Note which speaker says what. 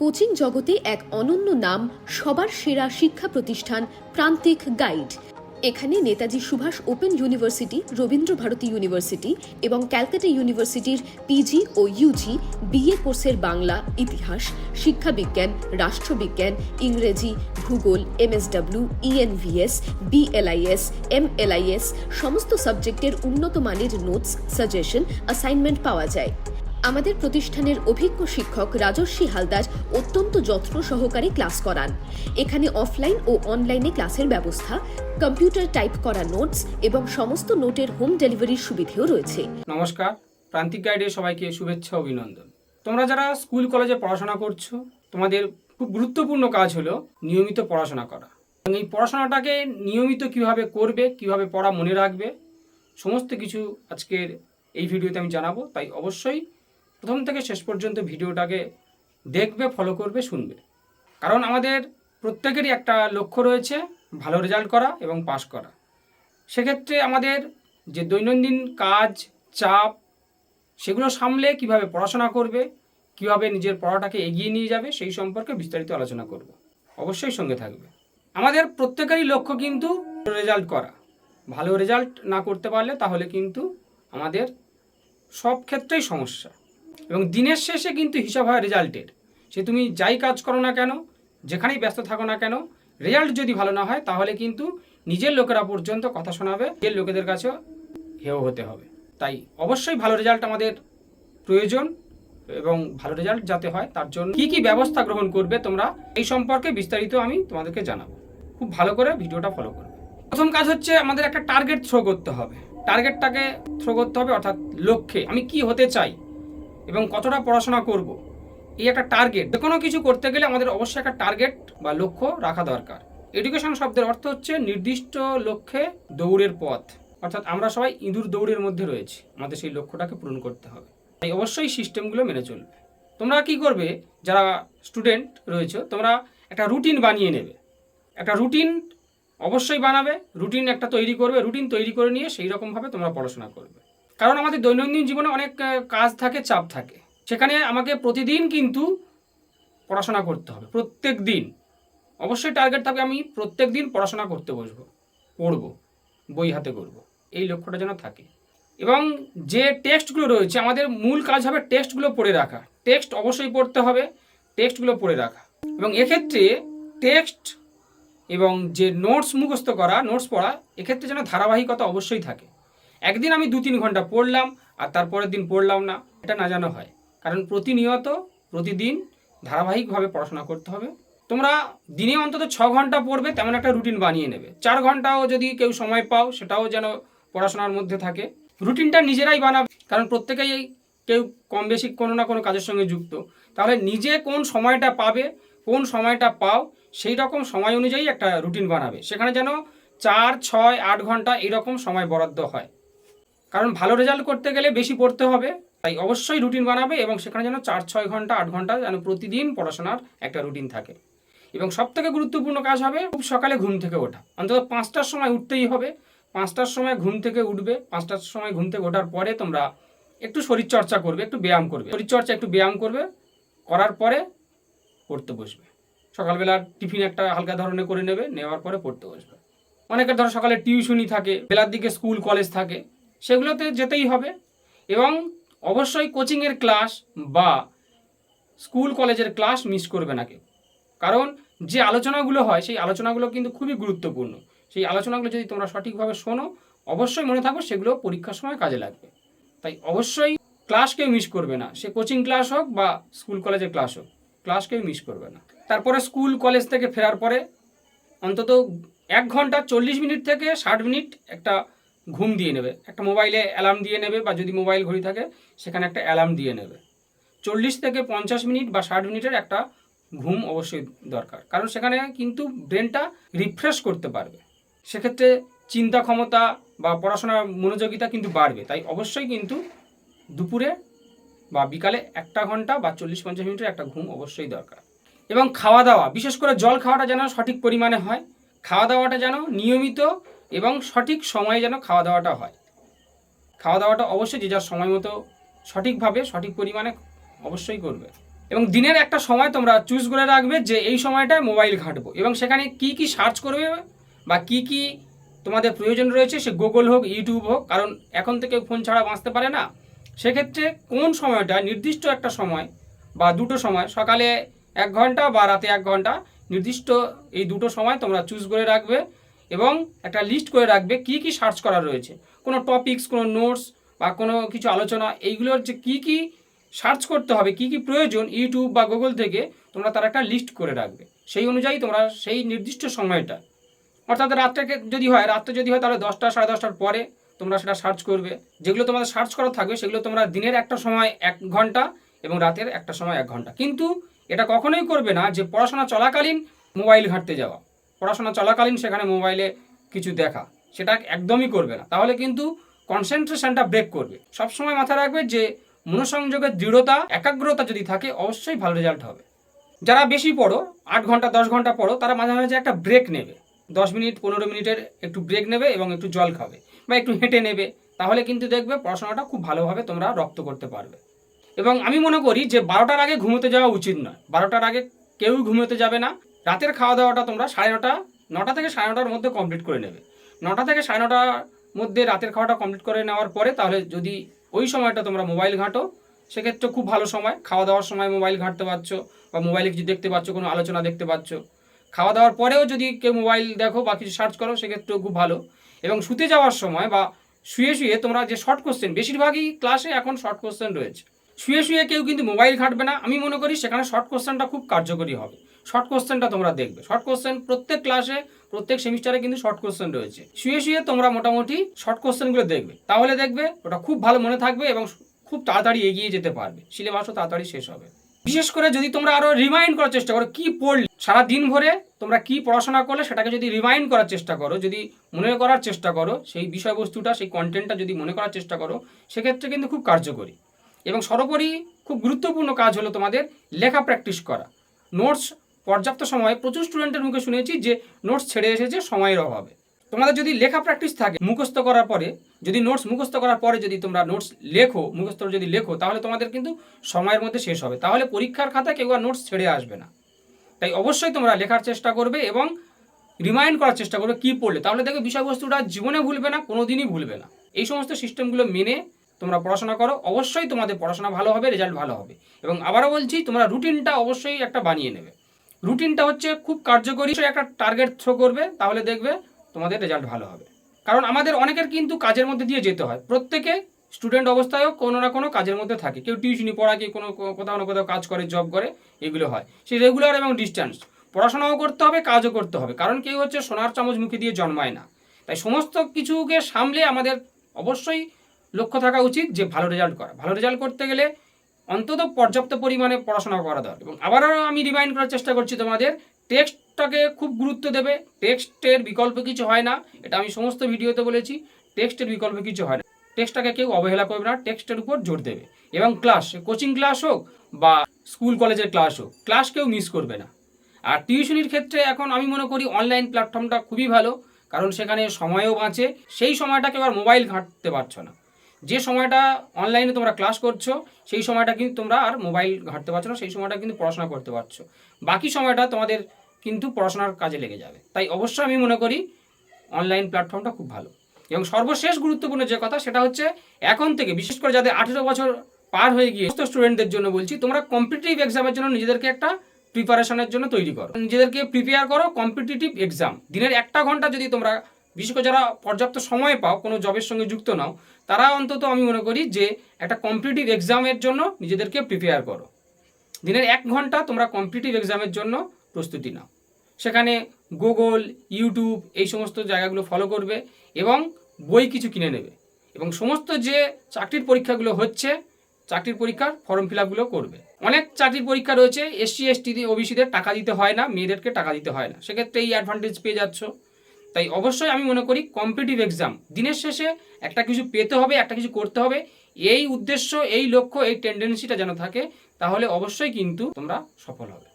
Speaker 1: Coaching জগতে এক অনন্য নাম, সবার সেরা শিক্ষা প্রতিষ্ঠান প্রান্তিক গাইড। এখানে Netaji Subhas open university, Rabindra Bharati university এবং ক্যালকাটা ইউনিভার্সিটির পিজি ও ইউজি বিএ কোর্সের বাংলা, ইতিহাস, শিক্ষাবিজ্ঞান, রাষ্ট্রবিজ্ঞান, ইংরেজি, ভূগোল, এমএসডব্লিউ ইএনভিএস বিএলআইএস এমএলআইএস সমস্ত সাবজেক্টের উন্নত মানের নোটস, সাজেশন অ্যাসাইনমেন্ট পাওয়া যায়। আমাদের প্রতিষ্ঠানের অভিজ্ঞ শিক্ষক রাজস্বী হালদার অত্যন্ত যত্ন সহকারে ক্লাস করান। এখানে অফলাইন ও অনলাইনে ক্লাসের ব্যবস্থা, কম্পিউটার টাইপ করা নোটস এবং সমস্ত নোটের হোম ডেলিভারির সুবিধেও রয়েছে।
Speaker 2: নমস্কার, প্রান্তিক গাইডে সবাইকে শুভেচ্ছা অভিনন্দন। তোমরা যারা স্কুল, কলেজে পড়াশোনা করছ, তোমাদের খুব গুরুত্বপূর্ণ কাজ হলো নিয়মিত পড়াশোনা করা। এই পড়াশোনাটাকে নিয়মিত কীভাবে করবে, কীভাবে পড়া মনে রাখবে, সমস্ত কিছু আজকের এই ভিডিওতে আমি জানাব। তাই অবশ্যই প্রথম থেকে শেষ পর্যন্ত ভিডিওটাকে দেখবে ফলো করবে, শুনবে। কারণ আমাদের প্রত্যেকেরই একটা লক্ষ্য রয়েছে, ভালো রেজাল্ট করা এবং পাশ করা। সেক্ষেত্রে আমাদের যে দৈনন্দিন কাজ, চাপ, সেগুলো সামলে কীভাবে পড়াশোনা করবে, কীভাবে নিজের পড়াটাকে এগিয়ে নিয়ে যাবে, সেই সম্পর্কে বিস্তারিত আলোচনা করব। অবশ্যই সঙ্গে থাকবে। আমাদের প্রত্যেকেরই লক্ষ্য কিন্তু রেজাল্ট করা। ভালো রেজাল্ট না করতে পারলে তাহলে কিন্তু আমাদের সব ক্ষেত্রেই সমস্যা। এবং দিনের শেষে কিন্তু হিসাব হয় রেজাল্টের সে তুমি যাই কাজ করো না কেন, যেখানেই ব্যস্ত থাকো না কেন রেজাল্ট যদি ভালো না হয়, তাহলে কিন্তু নিজের লোকেরা পর্যন্ত কথা শোনাবে, নিজের লোকেদের কাছেও হেও হতে হবে। তাই অবশ্যই ভালো রেজাল্ট আমাদের প্রয়োজন এবং ভালো রেজাল্ট যাতে হয়, তার জন্য কী কী ব্যবস্থা গ্রহণ করবে তোমরা, এই সম্পর্কে বিস্তারিত আমি তোমাদেরকে জানাব। খুব ভালো করে ভিডিওটা ফলো করবে। প্রথম কাজ হচ্ছে আমাদের একটা টার্গেট থ্রো করতে হবে। টার্গেটটাকে থ্রো করতে হবে, অর্থাৎ লক্ষ্যে। আমি কি হতে চাই? এবং কতটা পড়াশোনা করব, এই একটা টার্গেট যে কোনো কিছু করতে গেলে আমাদের অবশ্যই একটা টার্গেট বা লক্ষ্য রাখা দরকার। এডুকেশন শব্দের অর্থ হচ্ছে নির্দিষ্ট লক্ষ্যে দৌড়ের পথ। অর্থাৎ আমরা সবাই ইঁদুর দৌড়ের মধ্যে রয়েছি, আমাদের সেই লক্ষ্যটাকে পূরণ করতে হবে। তাই অবশ্যই সিস্টেমগুলো মেনে চলবে। তোমরা কি করবে, যারা স্টুডেন্ট রয়েছে, তোমরা একটা রুটিন বানিয়ে নেবে। একটা রুটিন অবশ্যই বানাবে রুটিন একটা তৈরি করবে রুটিন তৈরি করে নিয়ে সেই রকমভাবে তোমরা পড়াশোনা করবে। কারণ আমাদের দৈনন্দিন জীবনে অনেক কাজ থাকে, চাপ থাকে। সেখানে আমাকে প্রতিদিন কিন্তু পড়াশোনা করতে হবে, প্রত্যেক দিন। অবশ্যই টার্গেট থাকবে আমি প্রত্যেক দিন পড়াশোনা করতে বসবো, পড়ব, বই হাতে করব, এই লক্ষ্যটা যেন থাকে। এবং যে টেক্সটগুলো রয়েছে, আমাদের মূল কাজ হবে টেক্সটগুলো পড়ে রাখা। টেক্সট অবশ্যই পড়তে হবে টেক্সটগুলো পড়ে রাখা। এবং এক্ষেত্রে টেক্সট এবং যে নোটস মুখস্থ করা নোটস পড়া, এক্ষেত্রে যেন ধারাবাহিকতা অবশ্যই থাকে। একদিন আমি দু তিন ঘণ্টা পড়লাম আর তারপরের দিন পড়লাম না, এটা না জানো হয়। কারণ প্রতিনিয়ত, প্রতিদিন ধারাবাহিকভাবে পড়াশোনা করতে হবে। তোমরা দিনে অন্তত ছ ঘণ্টা পড়বে, তেমন একটা রুটিন বানিয়ে নেবে। চার ঘন্টাও যদি কেউ সময় পাও, সেটাও যেন পড়াশোনার মধ্যে থাকে। রুটিনটা নিজেরাই বানাবে, কারণ প্রত্যেকেই কেউ কম বেশি কোনো না কোনো কাজের সঙ্গে যুক্ত। তাহলে নিজে কোন সময়টা পাবে, কোন সময়টা পাও, সেই রকম সময় অনুযায়ী একটা রুটিন বানাবে। সেখানে যেন চার, ছয়, আট ঘণ্টা এরকম সময় বরাদ্দ হয়। কারণ ভালো রেজাল্ট করতে গেলে বেশি পড়তে হবে। তাই অবশ্যই রুটিন বানাবে এবং সেখানে যেন চার, ছয় ঘণ্টা, আট ঘণ্টা যেন প্রতিদিন পড়াশোনার একটা রুটিন থাকে। এবং সব থেকে গুরুত্বপূর্ণ কাজ হবে খুব সকালে ঘুম থেকে ওঠা। অন্তত পাঁচটার সময় উঠতেই হবে। পাঁচটার সময় ঘুম থেকে উঠবে। পাঁচটার সময় ঘুম থেকে ওঠার পরে তোমরা একটু শরীরচর্চা করবে, একটু ব্যায়াম করবে। শরীরচর্চা, একটু ব্যায়াম করবে, করার পরে পড়তে বসবে। সকালবেলা টিফিন একটা হালকা ধরনের করে নেবে, নেওয়ার পরে পড়তে বসবে। অনেকের ধরো সকালে টিউশনি থাকে, বেলার দিকে স্কুল কলেজ থাকে। সেগুলোতে যেতেই হবে। এবং অবশ্যই কোচিংয়ের ক্লাস বা স্কুল কলেজের ক্লাস মিস করবে না কেউ। কারণ যে আলোচনাগুলো হয়, সেই আলোচনাগুলো কিন্তু খুবই গুরুত্বপূর্ণ। সেই আলোচনাগুলো যদি তোমরা সঠিকভাবে শোনো, অবশ্যই মনে থাকো সেগুলো পরীক্ষার সময় কাজে লাগবে। তাই অবশ্যই ক্লাস কেউ মিস করবে না। সে কোচিং ক্লাস হোক বা স্কুল কলেজের ক্লাস হোক ক্লাস কেউ মিস করবে না। তারপরে স্কুল কলেজ থেকে ফেরার পরে অন্তত এক ঘণ্টা চল্লিশ মিনিট থেকে ষাট মিনিট একটা ঘুম দিয়ে নেবে। একটা মোবাইলে অ্যালার্ম দিয়ে নেবে বা যদি মোবাইল ঘড়ি থাকে, সেখানে একটা অ্যালার্ম দিয়ে নেবে। চল্লিশ থেকে পঞ্চাশ মিনিট বা ষাট মিনিটের একটা ঘুম অবশ্যই দরকার। কারণ সেখানে কিন্তু ব্রেনটা রিফ্রেশ করতে পারবে। সেক্ষেত্রে চিন্তা ক্ষমতা বা পড়াশোনার মনোযোগিতা কিন্তু বাড়বে। তাই অবশ্যই কিন্তু দুপুরে বা বিকালে একটা ঘণ্টা বা চল্লিশ পঞ্চাশ মিনিটের একটা ঘুম অবশ্যই দরকার। এবং খাওয়া দাওয়া বিশেষ করে জল খাওয়াটা যেন সঠিক পরিমাণে হয়। খাওয়া দাওয়াটা যেন নিয়মিত এবং সঠিক সময়ে যেন খাওয়া দাওয়াটা হয়। খাওয়া দাওয়াটা অবশ্যই যে যার সময় মতো সঠিকভাবে, সঠিক পরিমাণে অবশ্যই করবে। এবং দিনের একটা সময় তোমরা চুজ করে রাখবে যে এই সময়টায় মোবাইল ঘাঁটবো এবং সেখানে কি কি সার্চ করবে বা কি কি তোমাদের প্রয়োজন রয়েছে সে গুগল হোক ইউটিউব হোক, কারণ এখন থেকে ফোন ছাড়া বাঁচতে পারে না। সেক্ষেত্রে কোন সময়টা, নির্দিষ্ট একটা সময় বা দুটো সময়, সকালে এক ঘণ্টা বা রাতে এক ঘণ্টা, নির্দিষ্ট এই দুটো সময় তোমরা চুজ করে রাখবে। এবং একটা লিস্ট করে রাখবে কি কি সার্চ করা রয়েছে। কোনো টপিকস কোনো নোটস বা কোনো কিছু আলোচনা, এইগুলোর যে কি কি সার্চ করতে হবে, কি কি প্রয়োজন ইউটিউব বা গুগল থেকে, তোমরা তার একটা লিস্ট করে রাখবে। সেই অনুযায়ী তোমরা সেই নির্দিষ্ট সময়টা, অর্থাৎ রাত্রে যদি হয়, রাত্রে যদি হয় তাহলে দশটা, সাড়ে দশটার পরে তোমরা সেটা সার্চ করবে। যেগুলো তোমাদের সার্চ করা থাকবে, সেগুলো তোমরা দিনের একটা সময় এক ঘণ্টা এবং রাতের একটা সময় এক ঘণ্টা। কিন্তু এটা কখনোই করবে না যে পড়াশোনা চলাকালীন মোবাইল ঘাঁটতে যাওয়া। পড়াশোনা চলাকালীন সেখানে মোবাইলে কিছু দেখা। সেটা একদমই করবে না। তাহলে কিন্তু কনসেন্ট্রেশনটা ব্রেক করবে। সবসময় মাথায় রাখবে যে মনোসংযোগের দৃঢ়তা, একাগ্রতা যদি থাকে, অবশ্যই ভালো রেজাল্ট হবে। যারা বেশি পড়ো, আট ঘণ্টা, দশ ঘণ্টা পড়ো, তারা মাঝে মাঝে একটা ব্রেক নেবে। দশ মিনিট, পনেরো মিনিটের একটু ব্রেক নেবে এবং একটু জল খাবে বা একটু হেঁটে নেবে। তাহলে কিন্তু দেখবে পড়াশোনাটা খুব ভালোভাবে তোমরা রপ্ত করতে পারবে। এবং আমি মনে করি যে বারোটার আগে ঘুমোতে যাওয়া উচিত নয়। বারোটার আগে কেউ ঘুমোতে যাবে না। রাতের খাওয়া দাওয়াটা তোমরা সাড়ে নটা নটা থেকে সাড়ে নটার মধ্যে কমপ্লিট করে নেবে। নটা থেকে সাড়ে নটার মধ্যে রাতের খাওয়াটা কমপ্লিট করে নেওয়ার পরে তাহলে যদি ওই সময়টা তোমরা মোবাইল ঘাঁটো, সেক্ষেত্রে খুব ভালো সময়। খাওয়া দাওয়ার সময় মোবাইল ঘাঁটতে পারছ বা মোবাইলে কিছু দেখতে পাচ্ছ কোনো আলোচনা দেখতে পাচ্ছ খাওয়া দাওয়ার পরেও যদি কেউ মোবাইল দেখো বা কিছু সার্চ করো, সেক্ষেত্রেও খুব ভালো। এবং শুতে যাওয়ার সময় বা শুয়ে শুয়ে তোমরা যে শর্ট কোশ্চেন বেশিরভাগই ক্লাসে এখন শর্ট কোশ্চেন রয়েছে। শুয়ে শুয়ে কেউ কিন্তু মোবাইল ঘাঁটবে না। আমি মনে করি সেখানে শর্ট কোশ্চেনটা খুব কার্যকরী হবে। শর্ট কোশ্চেনটা তোমরা দেখবে। শর্ট কোশ্চেন প্রত্যেক ক্লাসে প্রত্যেক সেমিস্টারে কিন্তু শর্ট কোশ্চেন রয়েছে। শুয়ে শুয়ে তোমরা মোটামুটি শর্ট কোশ্চেনগুলো দেখবে। তাহলে দেখবে ওটা খুব ভালো মনে থাকবে এবং খুব তাড়াতাড়ি এগিয়ে যেতে পারবে। সিলেবাসও তাড়াতাড়ি শেষ হবে। বিশেষ করে যদি তোমরা আরও রিমাইন্ড করার চেষ্টা করো, কি পড়লে? সারা দিন ভরে তোমরা কি পড়াশোনা করলে সেটাকে যদি রিমাইন্ড করার চেষ্টা করো, যদি মনে করার চেষ্টা করো, সেই বিষয়বস্তুটা, সেই কন্টেন্টটা যদি মনে করার চেষ্টা করো, সেক্ষেত্রে কিন্তু খুব কার্যকরী। এবং সর্বোপরি খুব গুরুত্বপূর্ণ কাজ হলো তোমাদের লেখা প্র্যাকটিস করা। নোটস পর্যাপ্ত সময়ে প্রচুর স্টুডেন্টের মুখে শুনেছি যে নোটস ছেড়ে এসেছে, সময়ের অভাবে। তোমাদের যদি লেখা প্র্যাকটিস থাকে মুখস্থ করার পরে, যদি নোটস মুখস্থ করার পরে যদি তোমরা নোটস লেখো, মুখস্থ যদি লেখো, তাহলে তোমাদের কিন্তু সময়ের মধ্যে শেষ হবে। তাহলে পরীক্ষার খাতা কেউ আর নোটস ছেড়ে আসবে না। তাই অবশ্যই তোমরা লেখার চেষ্টা করবে এবং রিমাইন্ড করার চেষ্টা করবে কী পড়লে। তাহলে দেখো বিষয়বস্তুটা জীবনে ভুলবে না কোনো দিনই ভুলবে না। এই সমস্ত সিস্টেমগুলো মেনে তোমরা পড়াশোনা করো, অবশ্যই তোমাদের পড়াশোনা ভালো হবে, রেজাল্ট ভালো হবে। এবং আবারও বলছি, তোমরা রুটিনটা অবশ্যই একটা বানিয়ে নেবে। রুটিনটা হচ্ছে খুব কার্যকরী একটা টার্গেট থ্রো করবে, তাহলে দেখবে তোমাদের রেজাল্ট ভালো হবে। কারণ আমাদের অনেকের কিন্তু কাজের মধ্যে দিয়ে যেতে হয়। প্রত্যেকে স্টুডেন্ট অবস্থায়ও কোনো না কোনো কাজের মধ্যে থাকে। কেউ টিউশনি পড়া, কেউ কোনো কোথাও না কোথাও কাজ করে জব করে, এগুলো হয়। সেই রেগুলার এবং ডিস্টেন্স পড়াশোনাও করতে হবে, কাজও করতে হবে। কারণ কেউ হচ্ছে সোনার চামচ মুখে দিয়ে জন্মায় না। তাই সমস্ত কিছুকে সামলে আমাদের অবশ্যই লক্ষ্য থাকা উচিত যে ভালো রেজাল্ট করা। ভালো রেজাল্ট করতে গেলে অন্তত পর্যাপ্ত পরিমাণে পড়াশোনা করা দরকার। এবং আবারও আমি রিমাইন্ড করার চেষ্টা করছি তোমাদের টেক্সটটাকে খুব গুরুত্ব দেবে। টেক্সটের বিকল্প কিছু হয় না, এটা আমি সমস্ত ভিডিওতে বলেছি। টেক্সটের বিকল্প কিছু হয় না। টেক্সটটাকে কেউ অবহেলা করবে না টেক্সটের উপর জোর দেবে। এবং ক্লাস কোচিং ক্লাস হোক বা স্কুল কলেজের ক্লাস হোক ক্লাস কেউ মিস করবে না। আর টিউশনির ক্ষেত্রে এখন আমি মনে করি অনলাইন প্ল্যাটফর্মটা খুবই ভালো, কারণ সেখানে সময়ও বাঁচে। সেই সময়টাকে আবার মোবাইল ঘাঁটতে পারছ না। যে সময়টা অনলাইনে তোমরা ক্লাস করছ, সেই সময়টা কিন্তু তোমরা আর মোবাইল ঘাঁটতে পারছ না, সেই সময়টা কিন্তু পড়াশোনা করতে পারছ। বাকি সময়টা তোমাদের কিন্তু পড়াশোনার কাজে লেগে যাবে। তাই অবশ্যই আমি মনে করি অনলাইন প্ল্যাটফর্মটা খুব ভালো। এবং সর্বশেষ গুরুত্বপূর্ণ যে কথা, সেটা হচ্ছে এখন থেকে, বিশেষ করে যাদের আঠেরো বছর পার হয়ে গিয়ে, সমস্ত স্টুডেন্টদের জন্য বলছি, তোমরা কম্পিটিটিভ এক্সামের জন্য নিজেদেরকে একটা প্রিপারেশনের জন্য তৈরি করো। নিজেদেরকে প্রিপেয়ার করো কম্পিটিটিভ এক্সাম দিনের একটা ঘণ্টা যদি তোমরা বিশেষ করে যারা পর্যাপ্ত সময় পাও, কোনো জবের সঙ্গে যুক্ত নাও, তারা অন্তত আমি মনে করি যে একটা কম্পিটিটিভ এক্সামের জন্য নিজেদেরকে প্রিপেয়ার করো। দিনের এক ঘণ্টা তোমরা কম্পিটিটিভ এক্সামের জন্য প্রস্তুতি নাও। সেখানে গুগল ইউটিউব এই সমস্ত জায়গাগুলো ফলো করবে এবং বই কিছু কিনে নেবে এবং সমস্ত যে চাকরির পরীক্ষাগুলো হচ্ছে, চাকরির পরীক্ষার ফর্ম ফিল আপগুলো করবে। অনেক চাকরির পরীক্ষা রয়েছে এসসি এসটি ওবিসিদের টাকা দিতে হয় না, মেয়েদেরকে টাকা দিতে হয় না। সেক্ষেত্রে এই অ্যাডভান্টেজ পেয়ে যাচ্ছ। তাই অবশ্যই আমি মনে করি কম্পিটিভ এক্সাম দিনের শেষে একটা কিছু পেতে হবে, একটা কিছু করতে হবে। এই উদ্দেশ্য, এই লক্ষ্য, এই টেন্ডেন্সিটা যেন থাকে, তাহলে অবশ্যই কিন্তু তোমরা সফল হবে।